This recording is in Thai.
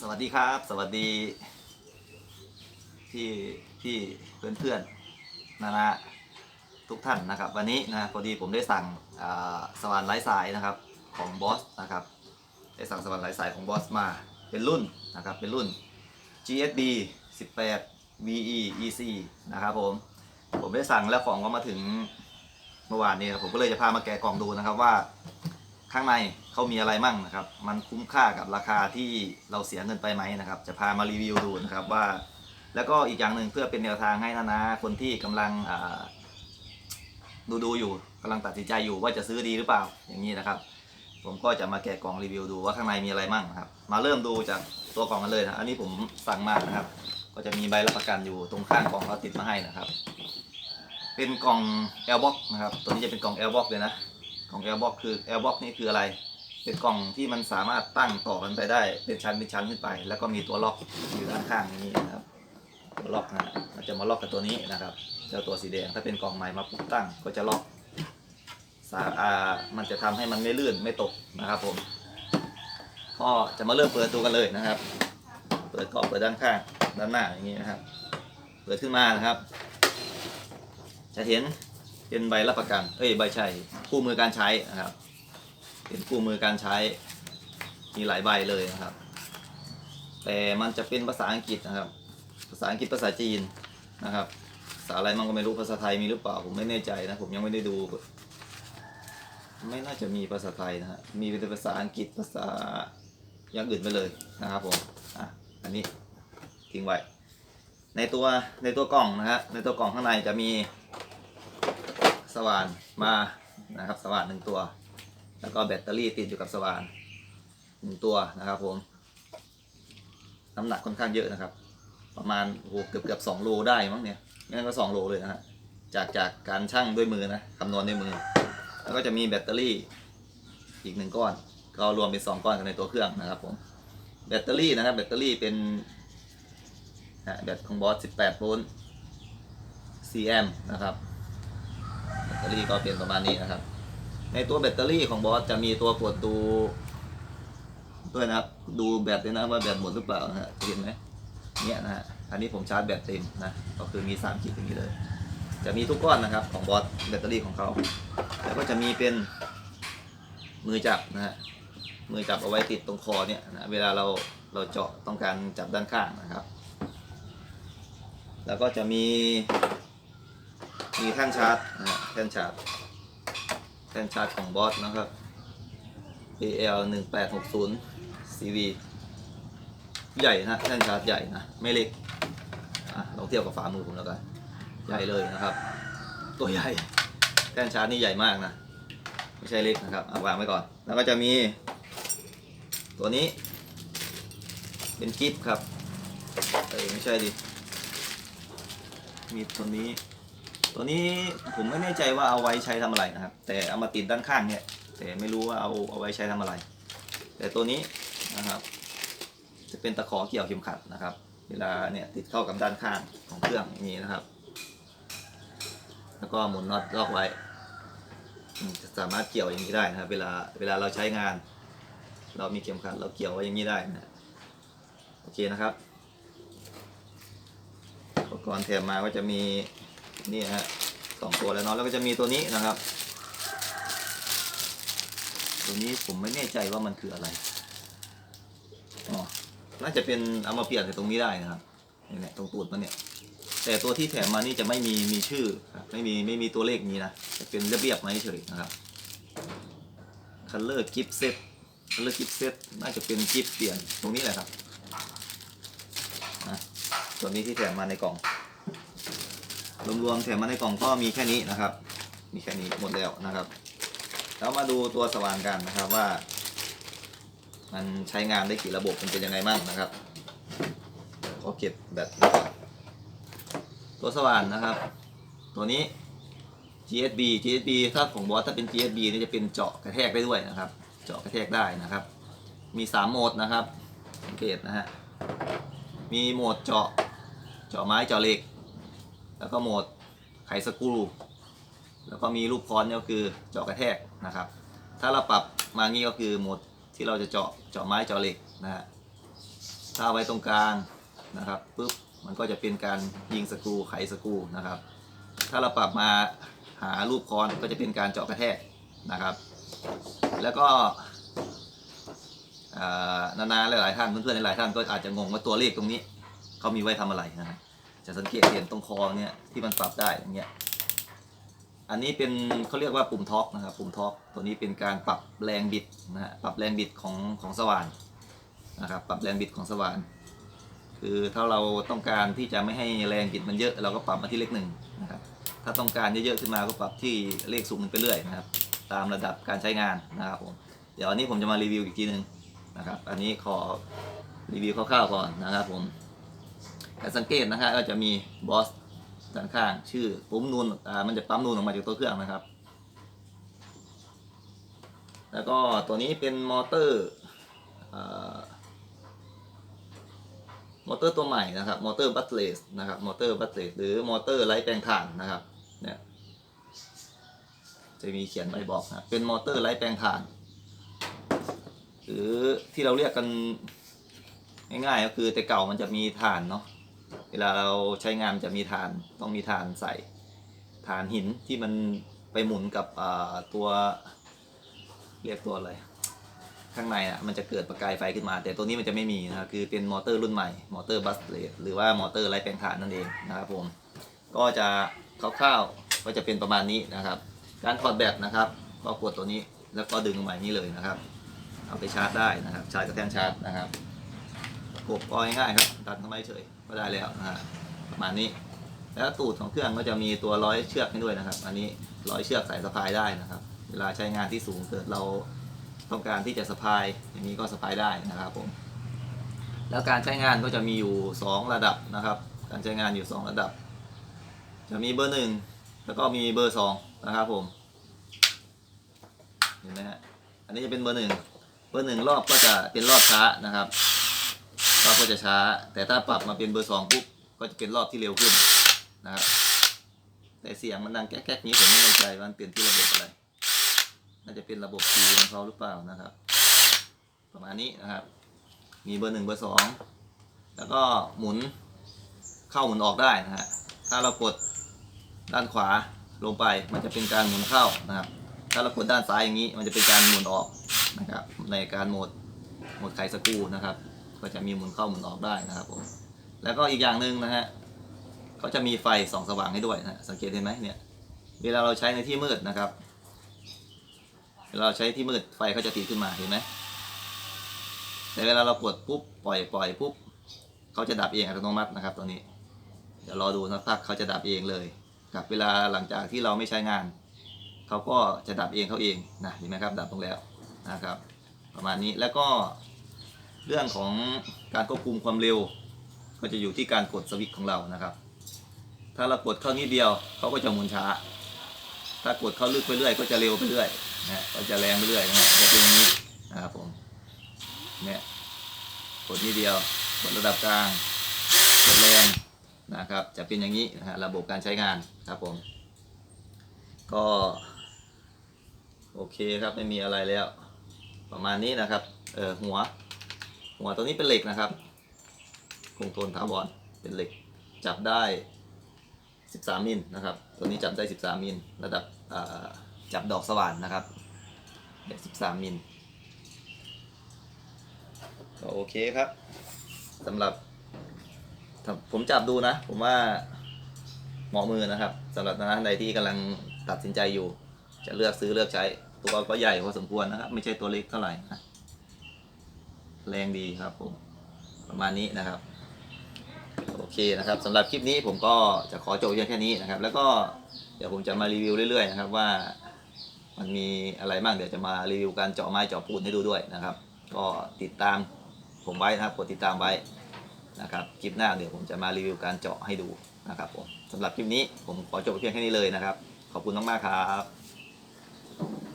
สวัสดีครับ สวัสดีพี่พี่เพื่อนเพื่อนๆนะนะทุกท่านนะครับ วันนี้นะพอดีผมได้สั่งสว่านไร้สายนะครับของบอสนะครับได้สั่งสว่านไร้สายของบอสมาเป็นรุ่นนะครับเป็นรุ่น GSB 18 VE EC นะครับผมผมได้สั่งแล้วของก็มาถึงเมื่อวานนี้ครับผมก็เลยจะพามาแกะกล่องดูนะครับว่า ข้างในเขามีอะไรมั่งนะครับ มันคุ้มค่ากับราคาที่เราเสียเงินไปไหมนะครับ จะพามารีวิวดูนะครับว่า แล้วก็อีกอย่างหนึ่งเพื่อเป็นแนวทางให้นะนะคนที่กำลังดูดูอยู่กำลังตัดสินใจอยู่ว่าจะซื้อดีหรือเปล่าอย่างนี้นะครับ ผมก็จะมาแกะกล่องรีวิวดูว่าข้างในมีอะไรมั่งนะครับ มาเริ่มดูจากตัวกล่องกันเลยนะอันนี้ผมสั่งมานะครับ ก็จะมีใบรับประกันอยู่ตรงข้างกล่องเขาติดมาให้นะครับ เป็นกล่อง L box นะครับ ตัวนี้จะเป็นกล่อง L box เลยนะ กล่อง L box คือ L box นี่คืออะไร เป็นกล่องที่มันสามารถตั้งต่อกันไปได้ เป็นชั้นเป็นชั้นขึ้นไป แล้วก็มีตัวล็อกอยู่ด้านข้างนี้นะครับ ตัวล็อกนะมันจะมาล็อกกับตัวนี้นะครับ เจ้าตัวสีแดงถ้าเป็นกล่องใหม่มาปุ๊บตั้งก็จะล็อกสาอามันจะทำให้มันไม่ลื่นไม่ตกนะครับผม ก็จะมาเริ่มเปิดตัวกันเลยนะครับ เปิดกล่องเปิดด้านข้างด้านหน้าอย่างนี้นะครับ เปิดขึ้นมานะครับ จะเห็น เป็นใบรับประกัน เอ้ยใบใช่คู่มือการใช้นะครับ เป็นคู่มือการใช้ มีหลายใบเลยนะครับ แต่มันจะเป็นภาษาอังกฤษนะครับ ภาษาอังกฤษภาษาจีนนะครับภาษาอะไรมันก็ไม่รู้ภาษาไทยมีหรือเปล่าผมไม่แน่ใจนะผมยังไม่ได้ดู ไม่น่าจะมีภาษาไทยนะฮะมีเป็นภาษาอังกฤษภาษาอย่างอื่นไปเลยนะครับผมอะอันนี้ทิ้งไว้ในตัวในตัวกล่องนะฮะในตัวกล่องข้างในจะมี สว่านมานะครับสว่านหนึ่งตัว แล้วก็แบตเตอรี่ติดอยู่กับสว่านหนึ่งตัวนะครับผมน้ำหนักค่อนข้างเยอะนะครับ ประมาณโอ้โหเกือบเกือบสองโลได้มั้งเนี่ยงั้นก็สองโลเลยนะฮะจากจากการชั่งด้วยมือนะคำนวณด้วยมือ แล้วก็จะมีแบตเตอรี่อีกหนึ่งก้อน ก็รวมเป็นสองก้อนกันในตัวเครื่องนะครับผมแบตเตอรี่นะครับแบตเตอรี่เป็นแบตของบอส 18 โวลต์ 4 แอมป์นะครับ ตอรี่ก็เป็นประมาณนี้นะครับ ในตัวแบตเตอรี่ของบอสจะมีตัวกดดูด้วยนะครับ ดูแบตด้วยนะว่าแบตหมดหรือเปล่านะฮะเห็นไหมเนี่ยนะฮะอันนี้ผมชาร์จแบตเต็มนะก็คือมี3ขีดอย่างนี้เลย จะมีทุกก้อนนะครับของบอสแบตเตอรี่ของเขาแล้วก็จะมีเป็นมือจับนะฮะมือจับเอาไว้ติดตรงคอเนี่ยนะเวลาเราเราเจาะต้องการจับด้านข้างนะครับ แล้วก็จะมี มีแท่นชาร์จนะแท่นชาร์จแท่นชาร์จของบอสนะครับ AL 1860 CV ใหญ่นะแท่นชาร์จใหญ่นะ ไม่เล็กอะลองเทียบกับฝ่ามือผมแล้วกัน ใหญ่เลยนะครับ ตัวใหญ่แท่นชาร์จนี่ใหญ่มากนะ ไม่ใช่เล็กนะครับเอาวางไว้ก่อน แล้วก็จะมี ตัวนี้ เป็นกิฟครับเอ้ยไม่ใช่ดิมีตัวนี้ ตัวนี้ผมไม่แน่ใจว่าเอาไว้ใช้ทำอะไรนะครับ แต่เอามาติดด้านข้างเนี่ย แต่ไม่รู้ว่าเอาเอาไว้ใช้ทำอะไร แต่ตัวนี้นะครับ จะเป็นตะขอเกี่ยวเข็มขัดนะครับ เวลาเนี่ยติดเข้ากับด้านข้างของเครื่องอย่างนี้นะครับ แล้วก็หมุนน็อตล็อกไว้จะสามารถเกี่ยวอย่างนี้ได้นะครับ เวลาเวลาเราใช้งาน เรามีเข็มขัดเราเกี่ยวไว้อย่างนี้ได้นะโอเคนะครับ อุปกรณ์แถมมาก็จะมี นี่ฮะสองตัวแล้วเนาะแล้วก็จะมีตัวนี้นะครับ ตัวนี้ผมไม่แน่ใจว่ามันคืออะไรอ๋อน่าจะเป็นเอามาเปลี่ยนในตรงนี้ได้นะครับนี่แหละตรงตูดมันเนี่ย แต่ตัวที่แถมมานี่จะไม่มีมีชื่อครับไม่มีไม่มีตัวเลขนี้นะจะเป็นเรียบๆมาเฉยนะครับ color gift set color gift set น่าจะเป็นกิฟเปลี่ยนตรงนี้แหละครับนะตัวนี้ที่แถมมาในกล่อง รวมๆแถมมาในกล่องก็มีแค่นี้นะครับ มีแค่นี้หมดแล้วนะครับ แล้วมาดูตัวสว่านกันนะครับว่า มันใช้งานได้กี่ระบบมันเป็นยังไงบ้างนะครับขอเก็บแบตตัวสว่านนะครับ ตัวนี้ GSB GSB ถ้าของบอสถ้าเป็น GSB นี่จะเป็นเจาะกระแทกได้ด้วยนะครับ เจาะกระแทกได้นะครับ มี 3 โหมดนะครับสังเกตนะฮะมีโหมดเจาะเจาะไม้เจาะเหล็ก แล้วก็โหมดไขสกรูแล้วก็มีลูกค้อนนี่ก็คือเจาะกระแทกนะครับ ถ้าเราปรับมางี้ก็คือโหมดที่เราจะเจาะเจาะไม้เจาะเหล็กนะฮะถ้าไว้ตรงกลางนะครับปุ๊บมันก็จะเป็นการยิงสกรูไขสกรูนะครับ ถ้าเราปรับมาหารูปคอนก็จะเป็นการเจาะกระแทกนะครับ แล้วก็อ่านานๆหลายๆท่านเพื่อนๆหลายๆท่านก็อาจจะงงว่าตัวเลขตรงนี้เขามีไว้ทำอะไรนะครับ จะสังเกตเห็นตรงคอเนี่ยที่มันปรับได้อย่างเงี้ยอันนี้เป็นเขาเรียกว่าปุ่มท็อปนะครับปุ่มท็อปตัวนี้เป็นการปรับแรงบิดนะฮะปรับแรงบิดของของสว่านนะครับปรับแรงบิดของสว่านคือถ้าเราต้องการที่จะไม่ให้แรงบิดมันเยอะ เราก็ปรับมาที่เลขหนึ่งนะครับถ้าต้องการเยอะๆขึ้นมาก็ปรับที่เลขสูงไปเรื่อยนะครับ ตามระดับการใช้งานนะครับผมเดี๋ยวอันนี้ผมจะมารีวิวอีกทีหนึ่งนะครับ อันนี้ขอรีวิวคร่าวๆก่อนนะครับผม กาสังเกตนะฮะก็จะมีบอสด้านข้างชื่อปุ่มนูนอ่ามันจะปั๊มนูนออกมาจากตัวเครื่องนะครับ แล้วก็ตัวนี้เป็นมอเตอร์อมอเตอร์ตัวใหม่นะครับมอเตอร์บัตเลสนะครับมอเตอร์บัตเลสหรือมอเตอร์ไร้แปลงถ่านนะครับเนี่ยจะมีเขียนใบบอกนะเป็นมอเตอร์ไร้แปลงถ่าน หรือที่เราเรียกกันง่ายๆก็คือแต่เก่ามันจะมีถ่านเนาะ เวลาเราใช้งานจะมีฐานต้องมีฐานใส่ฐานหินที่มันไปหมุนกับตัวเรียกตัวอะไรข้างในอะมันจะเกิดประกายไฟขึ้นมา แต่ตัวนี้มันจะไม่มีนะครับคือเป็นมอเตอร์รุ่นใหม่มอเตอร์บัสเลดหรือว่ามอเตอร์ไร้แปลงถ่านนั่นเองนะครับผมก็จะคร่าวๆก็จะเป็นประมาณนี้นะครับ การถอดแบตนะครับก็กดตัวนี้แล้วก็ดึงออกมาอย่างนี้เลยนะครับ เอาไปชาร์จได้นะครับชาร์จกับแท่นชาร์จนะครับกบก็ง่ายๆครับดันเข้ามเฉย ก็ได้แล้วนะฮะประมาณนี้ แล้วตูดของเครื่องก็จะมีตัวร้อยเชือกให้ด้วยนะครับ อันนี้ร้อยเชือกใส่สะพายได้นะครับ เวลาใช้งานที่สูงเกิดเราต้องการที่จะสะพายอย่างนี้ก็สะพายได้นะครับผมแล้วการใช้งานก็จะมีอยู่ 2 ระดับนะครับ การใช้งานอยู่ 2 ระดับ จะมีเบอร์หนึ่งแล้วก็มีเบอร์สองนะครับผมเห็นไหมฮะอันนี้จะเป็นเบอร์หนึ่งเบอร์หนึ่งรอบก็จะเป็นรอบช้านะครับ รอบก็จะช้า แต่ถ้าปรับมาเป็นเบอร์สองปุ๊บก็จะเป็นรอบที่เร็วขึ้นนะครับแต่เสียงมันดังแก๊กๆนี้ผมไม่แน่ใจว่ามันเปลี่ยนที่ระบบอะไร น่าจะเป็นระบบคีย์ของเขาหรือเปล่านะครับ ประมาณนี้นะครับ มีเบอร์หนึ่งเบอร์สองแล้วก็หมุนเข้าหมุนออกได้นะฮะถ้าเรากดด้านขวาลงไปมันจะเป็นการหมุนเข้านะครับ ถ้าเรากดด้านซ้ายอย่างนี้ มันจะเป็นการหมุนออกนะครับ ในการโหมดโหมดไขสกูนะครับ ก็จะมีหมุนเข้าหมุนออกได้นะครับผมแล้วก็อีกอย่างหนึ่งนะฮะเขาจะมีไฟส่องสว่างให้ด้วยนะสังเกตเห็นไหมเนี่ยเวลาเราใช้ในที่มืดนะครับ เวลาเราใช้ที่มืดไฟเขาจะติดขึ้นมาเห็นไหมแต่เวลาเรากดปุ๊บปล่อยปล่อยปุ๊บเขาจะดับเองอัตโนมัตินะครับ ตัวนี้ เดี๋ยวรอดูสักพักเขาจะดับเองเลยกับเวลาหลังจากที่เราไม่ใช้งานเขาก็จะดับเองเขาเองนะเห็นไหมครับดับลงแล้วนะครับ ประมาณนี้แล้วก็ เรื่องของการควบคุมความเร็ว ก็จะอยู่ที่การกดสวิตช์ของเรานะครับ ถ้าเรากดเข้านิดเดียวเขาก็จะหมุนช้า ถ้ากดเข้าลึกไปเรื่อยก็จะเร็วไปเรื่อยนะก็จะแรงไปเรื่อยนะฮะจะเป็นอย่างนี้นะครับผมเนี่ยกดนิดเดียวกดระดับกลางกดแรงนะครับ จะเป็นอย่างนี้นะฮะระบบการใช้งานครับผม ก็โอเคครับไม่มีอะไรแล้ว ประมาณนี้นะครับเออหัว หัวตัวนี้เป็นเหล็กนะครับคงทนถาวรเป็นเหล็กจับได้ 13 มิลนะครับ ตัวนี้จับได้ 13 มิลระดับจับดอกสว่านนะครับเด็ก13 มิลก็โอเคครับสำหรับผมจับดูนะ ผมว่าเหมาะมือนะครับสำหรับท่านใดที่กำลังตัดสินใจอยู่ จะเลือกซื้อเลือกใช้ ตัวก็ใหญ่พอสมควรนะครับ ไม่ใช่ตัวเล็กเท่าไหร่นะ แรงดีครับผมประมาณนี้นะครับ โอเคนะครับสำหรับคลิปนี้ผมก็จะขอจบเพียงแค่นี้นะครับ แล้วก็เดี๋ยวผมจะมารีวิวเรื่อยๆนะครับว่ามันมีอะไรบ้างเดี๋ยวจะมารีวิวการเจาะไม้เจาะปูนให้ดูด้วยนะครับ ก็ติดตามผมไว้นะครับกดติดตามไว้นะครับคลิปหน้าเดี๋ยวผมจะมารีวิวการเจาะให้ดูนะครับผมสำหรับคลิปนี้ผมขอจบเพียงแค่นี้เลยนะครับ ขอบคุณมากๆครับ